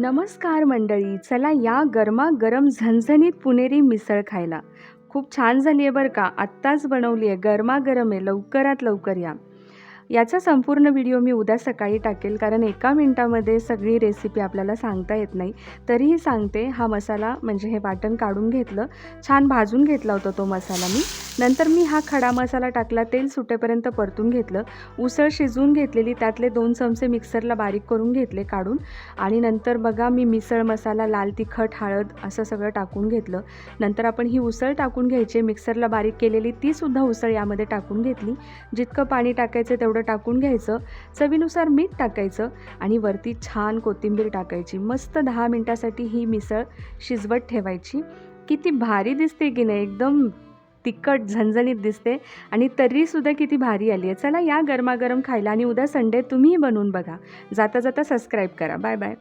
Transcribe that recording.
नमस्कार मंडळी चला या गरमागरम झणझणीत पुणेरी मिसळ खायला. खूप छान झाली आहे बरं का? आत्ताच बनवली आहे गरमागरम आहे. लवकरात लवकर या. याचा संपूर्ण व्हिडिओ मी उद्या सकाळी टाकेल कारण एका मिनटामध्ये सगळी रेसिपी आपल्याला सांगता येत नाही. तरीही सांगते हा मसाला म्हणजे हे वाटण काढून घेतलं. छान भाजून घेतला होता तो मसाला मी. नंतर मी हा खडा मसाला टाकला तेल सुटेपर्यंत परतून घेतलं. उसळ शिजवून घेतलेली त्यातले दोन चमचे मिक्सरला बारीक करून घेतले काढून. आणि नंतर बघा मी मिसळ मसाला लाल तिखट हळद असं सगळं टाकून घेतलं. नंतर आपण ही उसळ टाकून घ्यायची. मिक्सरला बारीक केलेली तीसुद्धा उसळ यामध्ये टाकून घेतली. जितकं पाणी टाकायचं तेवढं टाकून घ्यायचं. चवीनुसार मीठ टाकायचं आणि वरती छान कोथिंबीर टाकायची. मस्त दहा मिनटासाठी ही मिसळ शिजवत ठेवायची. किती भारी दिसते की नाही? एकदम तिखट झणझणीत दिसते आणि तरीसुद्धा किती भारी आली आहे. चला या गरमागरम खायला आणि उद्या संडे तुम्हीही बनवून बघा. जाता जाता सबस्क्राईब करा. Bye bye